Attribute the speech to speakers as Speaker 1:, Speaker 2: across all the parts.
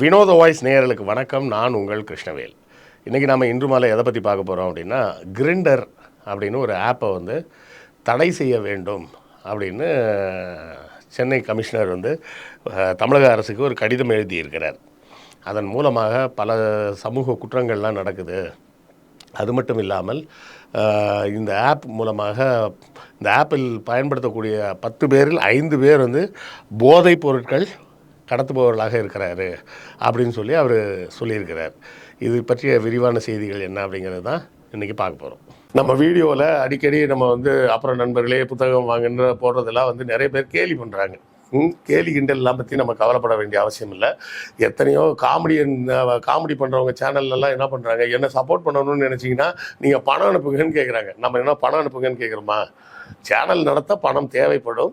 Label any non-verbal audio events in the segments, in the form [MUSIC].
Speaker 1: வினோத வாய்ஸ் நேயர்களுக்கு வணக்கம். நான் உங்கள் கிருஷ்ணவேல். இன்றைக்கி நம்ம இன்று மாலை எதை பற்றி பார்க்க போகிறோம் அப்படின்னா கிரிண்டர் அப்படின்னு ஒரு ஆப்பை வந்து தடை செய்ய வேண்டும் அப்படின்னு சென்னை கமிஷனர் வந்து தமிழக அரசுக்கு ஒரு கடிதம் எழுதியிருக்கிறார். அதன் மூலமாக பல சமூக குற்றங்கள்லாம் நடக்குது. அது மட்டும் இல்லாமல் இந்த ஆப் மூலமாக இந்த ஆப்பில் பயன்படுத்தக்கூடிய பத்து பேரில் ஐந்து பேர் வந்து போதைப் பொருட்கள் கடத்துபவர்களாக இருக்கிறாரு அப்படின்னு சொல்லி அவர் சொல்லியிருக்கிறார். இது பற்றிய விரிவான செய்திகள் என்ன அப்படிங்கிறது தான் இன்றைக்கி பார்க்க போகிறோம் நம்ம வீடியோவில் அடிக்கடி நம்ம வந்து அப்புறம் நண்பர்களே புத்தகம் வாங்குன்ற போடுறதெல்லாம் வந்து நிறைய பேர் கேலி பண்ணுறாங்க ம், கேலி கிண்டல்லாம் பற்றி நம்ம கவலைப்பட வேண்டிய அவசியம் இல்லை. எத்தனையோ காமெடியன் காமெடி பண்ணுறவங்க சேனல்லலாம் என்ன பண்ணுறாங்க என்ன சப்போர்ட் பண்ணணும்னு நினச்சிங்கன்னா நீங்கள் பணம் அனுப்புங்கன்னு கேட்குறாங்க நம்ம என்ன பணம் அனுப்புங்கன்னு கேட்குறோமா சேனல் நடத்த பணம் தேவைப்படும்.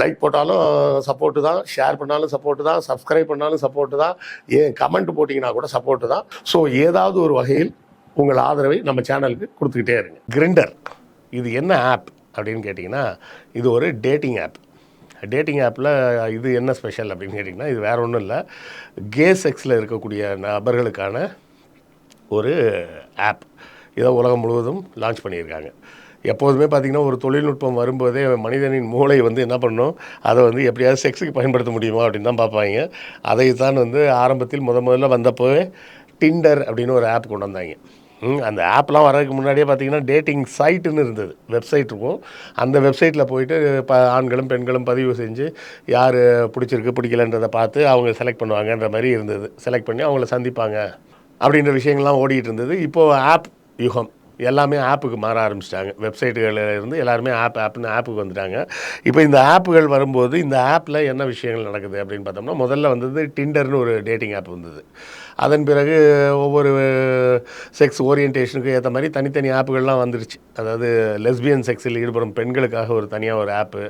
Speaker 1: லைக் போட்டாலும் சப்போர்ட்டு தான் ஷேர் பண்ணாலும் சப்போர்ட்டு தான் சப்ஸ்கிரைப் பண்ணாலும் சப்போர்ட்டு தான் ஏன் கமெண்ட் போட்டிங்கன்னா கூட சப்போர்ட்டு தான். ஸோ ஏதாவது ஒரு வகையில் உங்கள் ஆதரவை நம்ம சேனலுக்கு கொடுத்துக்கிட்டே இருங்க. கிரிண்டர் இது என்ன ஆப் அப்படின்னு கேட்டிங்கன்னா இது ஒரு டேட்டிங் ஆப் டேட்டிங் ஆப்பில் இது என்ன ஸ்பெஷல் அப்படின்னு கேட்டிங்கன்னா இது வேறு ஒன்றும் இல்லை. கே செக்ஸில் இருக்கக்கூடிய நபர்களுக்கான ஒரு ஆப் இதை உலகம் முழுவதும் லான்ச் பண்ணியிருக்காங்க. எப்போதுமே பார்த்திங்கன்னா ஒரு தொழில்நுட்பம் வரும்போதே மனிதனின் மூளை வந்து என்ன பண்ணும்? அதை வந்து எப்படியாவது செக்ஸுக்கு பயன்படுத்த முடியுமா அப்படின்னு தான் பார்ப்பாங்க. அதை தான் வந்து ஆரம்பத்தில் முத முதல்ல வந்தப்போவே டிண்டர் அப்படின்னு ஒரு ஆப் கொண்டு வந்தாங்க. அந்த ஆப்லாம் வர்றதுக்கு முன்னாடியே பார்த்தீங்கன்னா டேட்டிங் சைட்டுன்னு இருந்தது. வெப்சைட் இருக்கும். அந்த வெப்சைட்டில் போயிட்டு ப ஆண்களும் பெண்களும் பதிவு செஞ்சு யார் பிடிச்சிருக்கு பிடிக்கலன்றதை பார்த்து அவங்க செலக்ட் பண்ணுவாங்கன்ற மாதிரி இருந்தது. செலக்ட் பண்ணி அவங்கள சந்திப்பாங்க. அப்படின்ற விஷயங்கள்லாம் ஓடிட்டு இருந்தது. இப்போது ஆப் யுகம். எல்லாமே ஆப்புக்கு மாற ஆரம்பிச்சிட்டாங்க. வெப்சைட்டுகளில் இருந்து எல்லாருமே ஆப் ஆப்னு ஆப்புக்கு வந்துட்டாங்க. இப்போ இந்த ஆப்புகள் வரும்போது இந்த ஆப்பில் என்ன விஷயங்கள் நடக்குது அப்படின்னு பார்த்தோம்னா முதல்ல வந்தது டிண்டர்னு ஒரு டேட்டிங் ஆப் வந்தது. அதன் பிறகு ஒவ்வொரு செக்ஸ் ஓரியன்டேஷனுக்கு ஏற்ற மாதிரி தனித்தனி ஆப்புகள்லாம் வந்துருச்சு. அதாவது லெஸ்பியன் செக்ஸில் ஈடுபடும் பெண்களுக்காக ஒரு தனியாக ஒரு ஆப்பு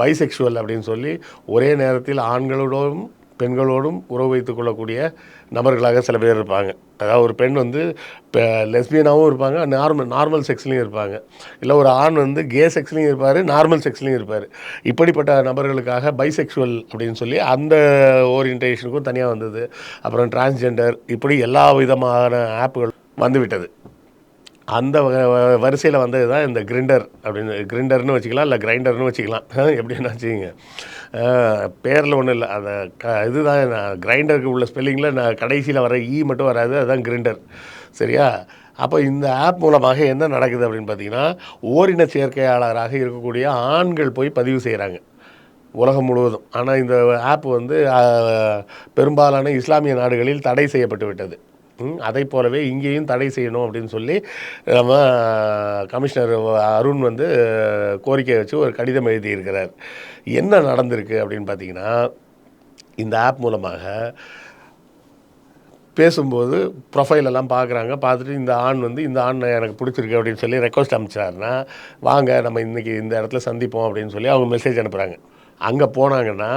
Speaker 1: பைசெக்ஷுவல் அப்படின்னு சொல்லி ஒரே நேரத்தில் ஆண்களோடும் பெண்களோடும் உறவு வைத்துக் கொள்ளக்கூடிய நபர்களாக சில பேர் இருப்பாங்க. அதாவது ஒரு பெண் வந்து இப்போ லெஸ்பியனாகவும் இருப்பாங்க நார்மல் நார்மல் செக்ஸ்லேயும் இருப்பாங்க. இல்லை ஒரு ஆண் வந்து கே செக்ஸ்லேயும் இருப்பார் நார்மல் செக்ஸ்லேயும் இருப்பார். இப்படிப்பட்ட நபர்களுக்காக பைசெக்சுவல் அப்படின்னு சொல்லி அந்த ஓரியன்டேஷனுக்கும் தனியாக வந்தது. அப்புறம் டிரான்ஸ்ஜெண்டர் இப்படி எல்லா விதமான ஆப்புகள் வந்துவிட்டது. அந்த வரிசையில் வந்தது தான் இந்த கிரிண்டர் அப்படின்னு கிரிண்டர்னு வச்சுக்கலாம் இல்லை கிரைண்டர்னு வச்சுக்கலாம். [LAUGHS] எப்படின்னா வச்சுக்கிங்க பேரில் ஒன்றும் இல்லை. அந்த க இதுதான் கிரைண்டருக்கு உள்ள ஸ்பெல்லிங்கில் நான் கடைசியில் வர ஈ e மட்டும் வராது அதுதான் கிரிண்டர் சரியா? அப்போ இந்த ஆப் மூலமாக என்ன நடக்குது அப்படின்னு பார்த்தீங்கன்னா ஓரின சேர்க்கையாளராக இருக்கக்கூடிய ஆண்கள் போய் பதிவு செய்கிறாங்க உலகம் முழுவதும். ஆனால் இந்த ஆப் வந்து பெரும்பாலான இஸ்லாமிய நாடுகளில் தடை செய்யப்பட்டு விட்டது. அதை அதைப் போலவே இங்கேயும் தடை செய்யணும் அப்படின்னு சொல்லி நம்ம கமிஷனர் அருண் வந்து கோரிக்கை வச்சு ஒரு கடிதம் எழுதியிருக்கிறார். என்ன நடந்திருக்கு அப்படின்னு பார்த்தீங்கன்னா இந்த ஆப் மூலமாக பேசும்போது ப்ரொஃபைல் எல்லாம் பார்க்குறாங்க. பார்த்துட்டு இந்த ஆண் வந்து இந்த ஆண் எனக்கு பிடிச்சிருக்கு அப்படின்னு சொல்லி ரெக்வஸ்ட் அனுப்பிச்சாருன்னா வாங்க நம்ம இன்றைக்கி இந்த இடத்துல சந்திப்போம் அப்படின்னு சொல்லி அவங்க மெசேஜ் அனுப்புகிறாங்க அங்கே போனாங்கன்னா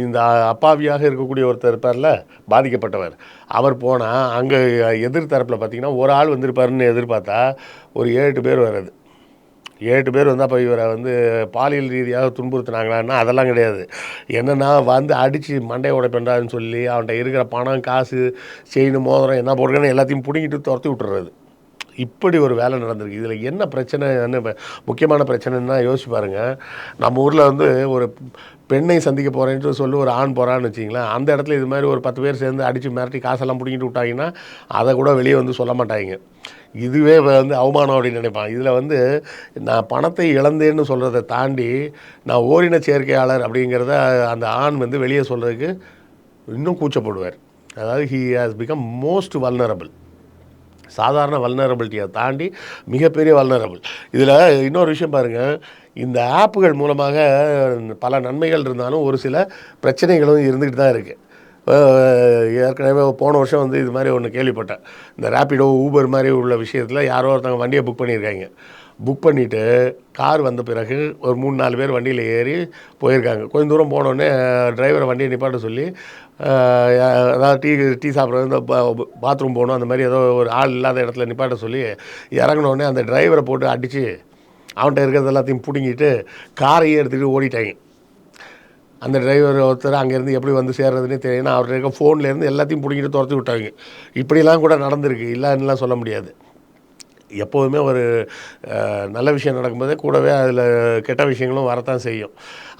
Speaker 1: இந்த அப்பாவியாக இருக்கக்கூடிய ஒருத்தர் இருப்பார்ல பாதிக்கப்பட்டவர். அவர் போனால் அங்கே எதிர்த்தரப்பில் பார்த்தீங்கன்னா ஒரு ஆள் வந்திருப்பாருன்னு எதிர்பார்த்தா ஒரு ஏழு பேர் வர்றது. ஏழு பேர் வந்து அப்போ இவரை வந்து பாலியல் ரீதியாக துன்புறுத்துனாங்களான்னா அதெல்லாம் கிடையாது. என்னென்னா வந்து அடித்து மண்டையை உடைப்பேன்டான்னு சொல்லி அவன்கிட்ட இருக்கிற பணம் காசு செயின் மோதிரம் என்ன போடுறேன்னு எல்லாத்தையும் பிடுங்கிட்டு துரத்தி விட்டுறது இப்படி ஒரு வேலை நடந்திருக்கு. இதில் என்ன பிரச்சனைன்னு முக்கியமான பிரச்சனைன்னா யோசிச்சு பாருங்கள் நம்ம ஊரில் வந்து ஒரு பெண்ணை சந்திக்க போகிறேன்ட்டு சொல்லி ஒரு ஆண் போகிறான்னு வச்சிங்களேன் அந்த இடத்துல இது மாதிரி ஒரு பத்து பேர் சேர்ந்து அடித்து மிரட்டி காசெல்லாம் பிடிங்கிட்டு விட்டாங்கன்னா அதை கூட வெளியே வந்து சொல்ல மாட்டாங்க. இதுவே வந்து அவமானம் அப்படின்னு நினைப்பான் இதில் வந்து நான் பணத்தை இழந்தேன்னு சொல்கிறத தாண்டி நான் ஓரின சேர்க்கையாளர் அப்படிங்கிறத அந்த ஆண் வந்து வெளியே சொல்கிறதுக்கு இன்னும் கூச்சப்படுவார். அதாவது he has become most vulnerable சாதாரண வல்னரபிலிட்டியை தாண்டி மிகப்பெரிய வல்னரபிள் இதில் இன்னொரு விஷயம் பாருங்கள் இந்த ஆப்புகள் மூலமாக பல நன்மைகள் இருந்தாலும் ஒரு சில பிரச்சனைகளும் இருந்துக்கிட்டு தான் இருக்குது ஏற்கனவே போன வருஷம் வந்து இது மாதிரி ஒன்று கேள்விப்பட்டேன். இந்த ரேப்பிடோ ஊபர் மாதிரி உள்ள விஷயத்தில் யாரோ ஒருத்தவங்க வண்டியை புக் பண்ணியிருக்காங்க. புக் பண்ணிவிட்டு கார் வந்த பிறகு ஒரு மூணு நாலு பேர் வண்டியில் ஏறி போயிருக்காங்க. கொஞ்சம் தூரம் போனோடனே டிரைவரை வண்டியை நிப்பாட்ட சொல்லி அதாவது டீ டீ சாப்பிட்றது இந்த பாத்ரூம் போகணும் அந்த மாதிரி ஏதோ ஒரு ஆள் இல்லாத இடத்துல நிப்பாட்ட சொல்லி இறங்கினோடனே அந்த டிரைவரை போட்டு அடித்து அவன்கிட்ட இருக்கிறது எல்லாத்தையும் பிடுங்கிட்டு காரையே எடுத்துகிட்டு ஓடிட்டாங்க. அந்த டிரைவர் ஒருத்தர் அங்கேருந்து எப்படி வந்து சேர்றதுன்னே தெரியும் அவர்கிட்ட இருக்க ஃபோன்லேருந்து எல்லாத்தையும் பிடிங்கிட்டு துரத்தி விட்டாங்க. இப்படிலாம் கூட நடந்திருக்கு. இல்லைன்னுலாம் சொல்ல முடியாது. எப்போதுமே ஒரு நல்ல விஷயம் நடக்கும்போதே கூடவே அதில் கெட்ட விஷயங்களும் வரத்தான் செய்யும்.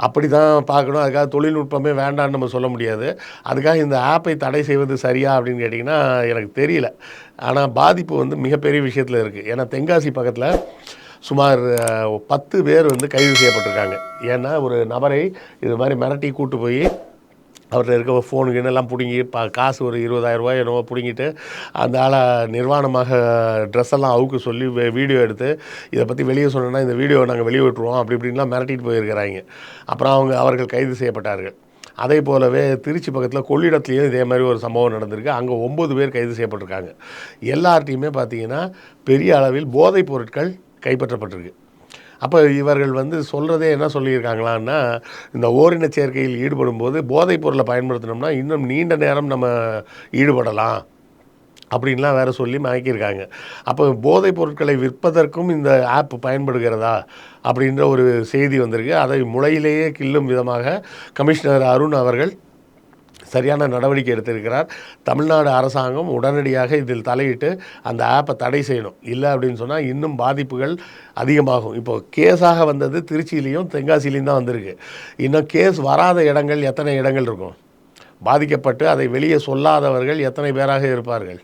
Speaker 1: அப்படி தான் பார்க்கணும். அதுக்காக தொழில்நுட்பமே வேண்டான்னு நம்ம சொல்ல முடியாது. அதுக்காக இந்த ஆப்பை தடை செய்வது சரியா அப்படின்னு கேட்டிங்கன்னா எனக்கு தெரியல. ஆனால் பாதிப்பு வந்து மிகப்பெரிய விஷயத்தில் இருக்குது ஏன்னா தென்காசி பக்கத்தில் சுமார் பத்து பேர் வந்து கைது செய்யப்பட்டிருக்காங்க. ஏன்னா ஒரு நபரை இது மாதிரி மிரட்டி கூட்டு போய் அவர்கிட்ட இருக்க ஃபோனுக்கு எல்லாம் பிடுங்கி பா காசு ஒரு இருபதாயிரம் ரூபாய் என்னவோ பிடுங்கிட்டு அந்த ஆளை நிர்வாணமாக ட்ரெஸ் எல்லாம் அவுக்கு சொல்லி வீடியோ எடுத்து இதை பற்றி வெளியே சொன்னோன்னா இந்த வீடியோவை நாங்கள் வெளியே விட்டுருவோம் அப்படி இப்படின்லாம் மிரட்டிட்டு போயிருக்கிறாங்க. அப்புறம் அவங்க அவர்கள் கைது செய்யப்பட்டார்கள். அதே போலவே திருச்சி பக்கத்தில் கொள்ளிடத்துலேயும் இதே மாதிரி ஒரு சம்பவம் நடந்திருக்கு. அங்கே ஒம்பது பேர் கைது செய்யப்பட்டிருக்காங்க. எல்லார்ட்டையுமே பார்த்தீங்கன்னா பெரிய அளவில் போதைப் பொருட்கள் கைப்பற்றப்பட்டிருக்கு. அப்போ இவர்கள் வந்து சொல்கிறதே என்ன சொல்லியிருக்காங்களான்னா இந்த ஓரின சேர்க்கையில் ஈடுபடும் போது போதைப் பொருளை பயன்படுத்தினோம்னா இன்னும் நீண்ட நேரம் நம்ம ஈடுபடலாம் அப்படின்லாம் வேறு சொல்லி மயக்கியிருக்காங்க. அப்போ போதைப் பொருட்களை விற்பதற்கும் இந்த ஆப் பயன்படுகிறதா அப்படின்ற ஒரு செய்தி வந்திருக்கு. அதை முளையிலேயே கில்லும் விதமாக கமிஷனர் அருண் அவர்கள் சரியான நடவடிக்கை எடுத்திருக்கிறார். தமிழ்நாடு அரசாங்கம் உடனடியாக இதில் தலையிட்டு அந்த ஆப்பை தடை செய்யணும். இல்லை அப்படின்னு சொன்னால் இன்னும் பாதிப்புகள் அதிகமாகும். இப்போ கேஸாக வந்தது திருச்சியிலையும் தென்காசிலையும் தான் வந்திருக்கு. இன்னும் கேஸ் வராத இடங்கள் எத்தனை இடங்கள் இருக்கும்? பாதிக்கப்பட்டு அதை வெளியே சொல்லாதவர்கள் எத்தனை பேராக இருப்பார்கள்?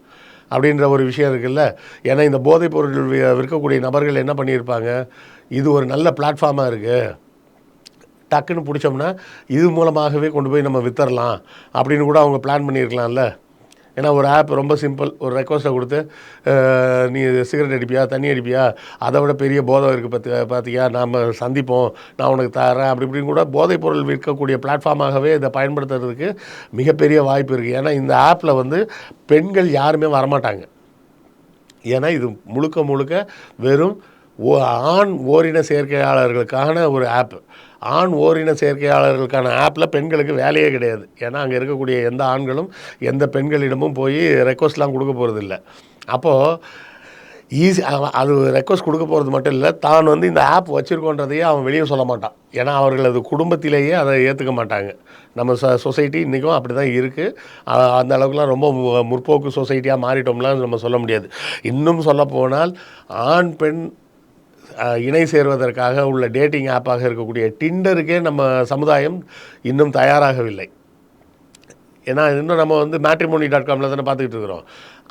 Speaker 1: அப்படின்ற ஒரு விஷயம் இருக்குல்ல. ஏன்னா இந்த போதைப் பொருட்கள் விற்கக்கூடிய நபர்கள் என்ன பண்ணியிருப்பாங்க? இது ஒரு நல்ல பிளாட்ஃபார்மாக இருக்குது டக்குன்னு பிடிச்சோம்னா இது மூலமாகவே கொண்டு போய் நம்ம வித்தரலாம் அப்படின்னு கூட அவங்க பிளான் பண்ணியிருக்கலாம்ல. ஏன்னா ஒரு ஆப் ரொம்ப சிம்பிள் ஒரு ரெக்வஸ்ட்டை கொடுத்து நீ சிகரெட் அடிப்பியா தண்ணி அடிப்பியா அதை விட பெரிய போதை இருக்குது பார்த்து பார்த்தியா நாம் சந்திப்போம் நான் உனக்கு தரேன் அப்படி இப்படின்னு கூட போதைப் பொருள் விற்கக்கூடிய பிளாட்ஃபார்மாகவே இதை பயன்படுத்துறதுக்கு மிகப்பெரிய வாய்ப்பு இருக்குது ஏன்னா இந்த ஆப்பில் வந்து பெண்கள் யாருமே வரமாட்டாங்க. ஏன்னா இது முழுக்க முழுக்க வெறும் ஓ ஆண் ஓரின சேர்க்கையாளர்களுக்கான ஒரு ஆப் ஆண் ஓரின சேர்க்கையாளர்களுக்கான ஆப்பில் பெண்களுக்கு வேலையே கிடையாது. ஏன்னா அங்கே இருக்கக்கூடிய எந்த ஆண்களும் எந்த பெண்களிடமும் போய் ரெக்வஸ்ட்லாம் கொடுக்க போகிறது இல்லை அப்போது ஈஸி அது ரெக்வஸ்ட் கொடுக்க போகிறது மட்டும் இல்லை தான் வந்து இந்த ஆப் வச்சுருக்கோன்றதையே அவன் வெளியே சொல்ல மாட்டான். ஏன்னா அவர்களது குடும்பத்திலேயே அதை ஏற்றுக்க மாட்டாங்க. நம்ம சொ சொசைட்டி இன்றைக்கும் அப்படி தான் இருக்குது அந்த அளவுக்குலாம் ரொம்ப மு- முற்போக்கு சொசைட்டியாக மாறிட்டோம்லாம் நம்ம சொல்ல முடியாது. இன்னும் சொல்ல போனால் ஆண் பெண் இணை சேர்வதற்காக உள்ள டேட்டிங் ஆப்பாக இருக்கக்கூடிய டிண்டருக்கே நம்ம சமுதாயம் இன்னும் தயாராகவில்லை. ஏன்னா இன்னும் நம்ம வந்து மேட்ரிமோனி டாட் காமில் தானே பார்த்துக்கிட்டு இருக்கிறோம்.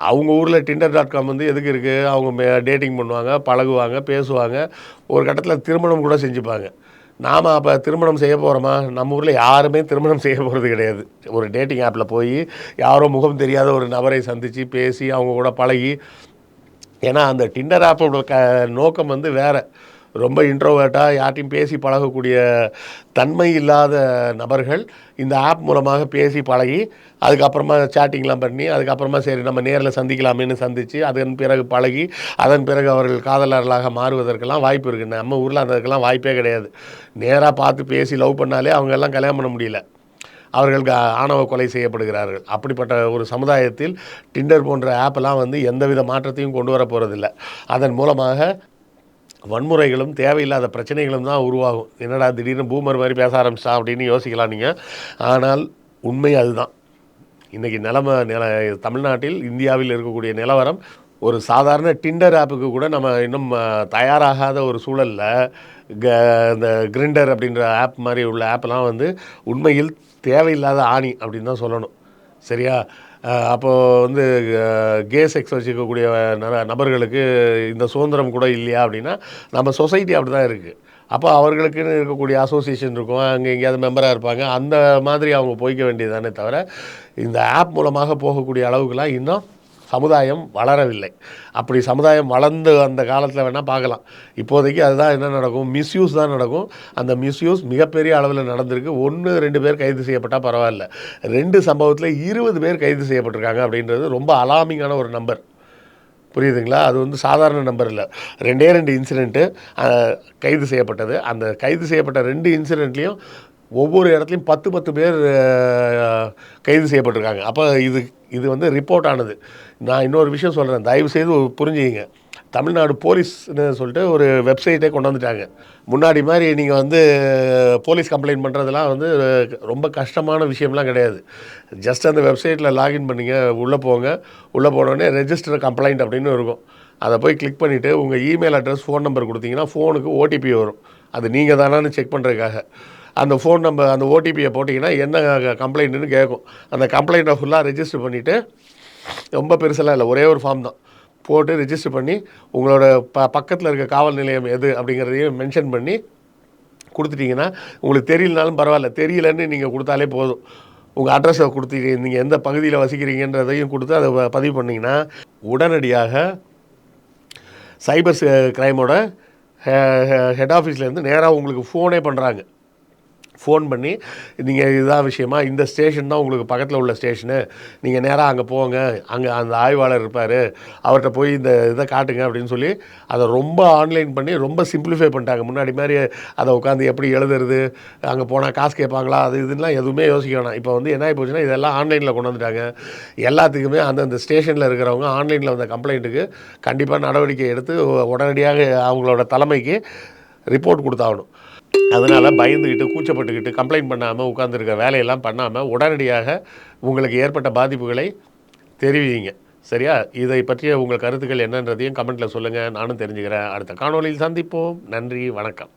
Speaker 1: அவங்க ஊரில் டிண்டர் டாட் காம் வந்து எதுக்கு இருக்குது அவங்க டேட்டிங் பண்ணுவாங்க பழகுவாங்க பேசுவாங்க ஒரு கட்டத்தில் திருமணம் கூட செஞ்சுப்பாங்க. நாம் அப்போ திருமணம் செய்ய போகிறோமா நம்ம ஊரில் யாருமே திருமணம் செய்ய போகிறது கிடையாது. ஒரு டேட்டிங் ஆப்பில் போய் யாரோ முகம் தெரியாத ஒரு நபரை சந்தித்து பேசி அவங்க கூட பழகி ஏன்னா அந்த டிண்டர் ஆப்போட க நோக்கம் வந்து வேறு. ரொம்ப இன்ட்ரோவேர்ட்டாக யார்ட்டையும் பேசி பழகக்கூடிய தன்மை இல்லாத நபர்கள் இந்த ஆப் மூலமாக பேசி பழகி அதுக்கப்புறமா சேட்டிங்லாம் பண்ணி அதுக்கப்புறமா சரி நம்ம நேரில் சந்திக்கலாமேன்னு சந்தித்து அதன் பிறகு பழகி அதன் பிறகு அவர்கள் காதலர்களாக மாறுவதற்கெல்லாம் வாய்ப்பு இருக்குது நம்ம ஊரில் அதுக்கெல்லாம் வாய்ப்பே கிடையாது. நேராக பார்த்து பேசி லவ் பண்ணாலே அவங்கெல்லாம் கல்யாணம் பண்ண முடியல. அவர்கள் ஆணவ கொலை செய்யப்படுகிறார்கள். அப்படிப்பட்ட ஒரு சமுதாயத்தில் டிண்டர் போன்ற ஆப்பெல்லாம் வந்து எந்தவித மாற்றத்தையும் கொண்டு வர போகிறதில்ல அதன் மூலமாக வன்முறைகளும் தேவையில்லாத பிரச்சனைகளும் தான் உருவாகும். என்னடா திடீர்னு பூமர் மாதிரி பேச ஆரம்பிச்சா அப்படின்னு யோசிக்கலாம் நீங்கள் ஆனால் உண்மை அதுதான். இன்றைக்கி நிலமை நில தமிழ்நாட்டில் இந்தியாவில் இருக்கக்கூடிய நிலவரம் ஒரு சாதாரண டிண்டர் ஆப்புக்கு கூட நம்ம இன்னும் தயாராகாத ஒரு சூழலில் க இந்த கிரிண்டர் அப்படின்ற ஆப் மாதிரி உள்ள ஆப்லாம் வந்து உண்மையில் தேவையில்லாத ஆணி அப்படின்னு தான் சொல்லணும். சரியா? அப்போது வந்து கே செக்ஸ் வச்சுக்கக்கூடிய ந- நபர்களுக்கு இந்த சுதந்திரம் கூட இல்லையா அப்படின்னா நம்ம சொசைட்டி அப்படி தான் இருக்குது அப்போ அவர்களுக்குன்னு இருக்கக்கூடிய அசோசியேஷன் இருக்கும். அங்கே எங்கேயாவது மெம்பராக இருப்பாங்க. அந்த மாதிரி அவங்க போய்க்க வேண்டியதானே தவிர இந்த ஆப் மூலமாக போகக்கூடிய அளவுக்குலாம் இன்னும் சமுதாயம் வளரவில்லை. அப்படி சமுதாயம் வளர்ந்து அந்த காலத்தில் வேணால் பார்க்கலாம். இப்போதைக்கு அதுதான் என்ன நடக்கும்? மிஸ்யூஸ் தான் நடக்கும். அந்த மிஸ்யூஸ் மிகப்பெரிய அளவில் நடந்திருக்கு. ஒன்று ரெண்டு பேர் கைது செய்யப்பட்டால் பரவாயில்ல. ரெண்டு சம்பவத்தில் இருபது பேர் கைது செய்யப்பட்டிருக்காங்க அப்படின்றது ரொம்ப அலாமிங்கான ஒரு நம்பர் புரியுதுங்களா? அது வந்து சாதாரண நம்பர் இல்லை. ரெண்டே ரெண்டு இன்சிடெண்ட்டு கைது செய்யப்பட்டது. அந்த கைது செய்யப்பட்ட ரெண்டு இன்சிடெண்ட்லேயும் ஒவ்வொரு இடத்துலையும் பத்து பத்து பேர் கைது செய்யப்பட்டிருக்காங்க. அப்போ இது இது வந்து ரிப்போர்ட் ஆனது. நான் இன்னொரு விஷயம் சொல்கிறேன் தயவு செய்து புரிஞ்சுக்கிங்க. தமிழ்நாடு போலீஸ்னு சொல்லிட்டு ஒரு வெப்சைட்டே கொண்டு வந்துட்டாங்க. முன்னாடி மாதிரி நீங்கள் வந்து போலீஸ் கம்ப்ளைண்ட் பண்ணுறதுலாம் வந்து ரொம்ப கஷ்டமான விஷயம்லாம் கிடையாது. ஜஸ்ட் அந்த வெப்சைட்டில் லாகின் பண்ணிங்க உள்ளே போங்க. உள்ளே போனோடனே ரெஜிஸ்டர் கம்ப்ளைண்ட் அப்படின்னு இருக்கும். அதை போய் கிளிக் பண்ணிவிட்டு உங்கள் இமெயில் அட்ரஸ் ஃபோன் நம்பர் கொடுத்தீங்கன்னா ஃபோனுக்கு ஓடிபி வரும். அது நீங்கள் தானான்னு செக் பண்ணுறதுக்காக அந்த ஃபோன் நம்பர் அந்த ஓடிபியை போட்டிங்கன்னா என்ன கம்ப்ளைண்ட்டுன்னு கேட்கும் அந்த கம்ப்ளைண்ட்டை ஃபுல்லாக ரெஜிஸ்டர் பண்ணிவிட்டு ரொம்ப பெருசெல்லாம் இல்லை ஒரே ஒரு ஃபார்ம் தான். போட்டு ரிஜிஸ்டர் பண்ணி உங்களோட ப பக்கத்தில் இருக்க காவல் நிலையம் எது அப்படிங்கிறதையும் மென்ஷன் பண்ணி கொடுத்துட்டீங்கன்னா உங்களுக்கு தெரியலனாலும் பரவாயில்ல. தெரியலன்னு நீங்கள் கொடுத்தாலே போதும். உங்கள் அட்ரஸை கொடுத்துட்டு நீங்கள் எந்த பகுதியில் வசிக்கிறீங்கன்றதையும் கொடுத்து அதை பதிவு பண்ணிங்கன்னா உடனடியாக சைபர் கிரைமோட ஹெட் ஆஃபீஸ்லேருந்து நேராக உங்களுக்கு ஃபோனே பண்ணுறாங்க ஃபோன் பண்ணி நீங்கள் இதுதான் விஷயமா? இந்த ஸ்டேஷன் தான் உங்களுக்கு பக்கத்தில் உள்ள ஸ்டேஷனு. நீங்கள் நேராக அங்கே போங்க. அங்கே அந்த ஆய்வாளர் இருப்பார். அவர்கிட்ட போய் இந்த இதை காட்டுங்க அப்படின்னு சொல்லி அதை ரொம்ப ஆன்லைன் பண்ணி ரொம்ப சிம்பிளிஃபை பண்ணிட்டாங்க. முன்னாடி மாதிரி அதை உட்காந்து எப்படி எழுதுறது அங்கே போனால் காசு கேட்பாங்களா அது இதுலாம் எதுவுமே யோசிக்க வேணாம். இப்போ வந்து என்ன ஆகி போச்சுன்னா இதெல்லாம் ஆன்லைனில் கொண்டு வந்துட்டாங்க. எல்லாத்துக்குமே அந்தந்த ஸ்டேஷனில் இருக்கிறவங்க ஆன்லைனில் வந்த கம்ப்ளைண்ட்டுக்கு கண்டிப்பாக நடவடிக்கை எடுத்து உடனடியாக அவங்களோட தலைமைக்கு ரிப்போர்ட் கொடுத்தாகணும். அதனால் பயந்துக்கிட்டு கூச்சப்பட்டுக்கிட்டு கம்ப்ளைண்ட் பண்ணாமல் உட்காந்துருக்க வேலையெல்லாம் பண்ணாமல் உடனடியாக உங்களுக்கு ஏற்பட்ட பாதிப்புகளை தெரிவிங்க. சரியா? இதை பற்றிய உங்கள் கருத்துக்கள் என்னன்றதையும் கமெண்ட்டில் சொல்லுங்கள் நானும் தெரிஞ்சுக்கிறேன். அடுத்த காணொளியில் சந்திப்போம். நன்றி. வணக்கம்.